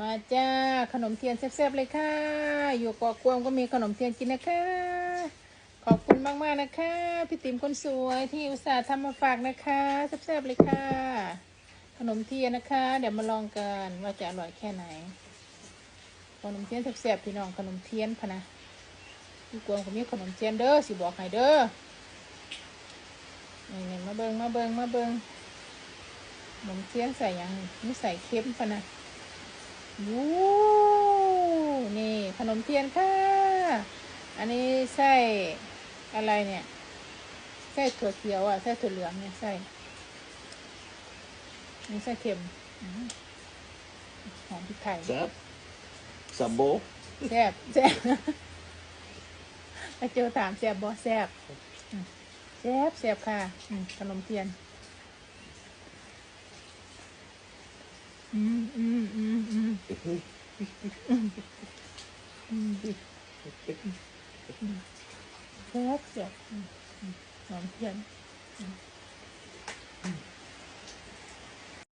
มาจ้าขนมเทียนแซ่บๆเลยค่ะ อยู่กาะกวางก็มีขนมเทียนกินนะคะ ขอบคุณมากๆนะคะ พี่ติ๋มคนสวยที่อุตส่าห์ทำมาฝากนะคะแซ่บๆเลยค่ะ ขนมเทียนนะคะ เดี๋ยวมาลองกันว่าจะอร่อยแค่ไหน ขนมเทียนแซ่บๆพี่น้องขนมเทียนพะนะพี่กวางก็มีขนมเทียนเด้อสิบอกให้เด้อนี่ๆมาเบิงมาเบิงมาเบิงขนมเทียนใส่ยังนี่ใส่เค็มพะนะ วู้นี่ขนมเทียนค่ะ อันนี้ไส้อะไรเนี่ยไส้ถั่วเขียวอะไส้ถั่วเหลืองเนี่ยไส้นี่ไส้เค็มอืมหอมพริกไทย Zap. Sabo. แซ่บแซ่บมาเจอถามแซ่บบ่แซ่บอืมแซ่บแซ่บค่ะอืมขนมเทียน อืมอืมอืมอืม แซ่บแซ่บอืมอืมหอมเทียน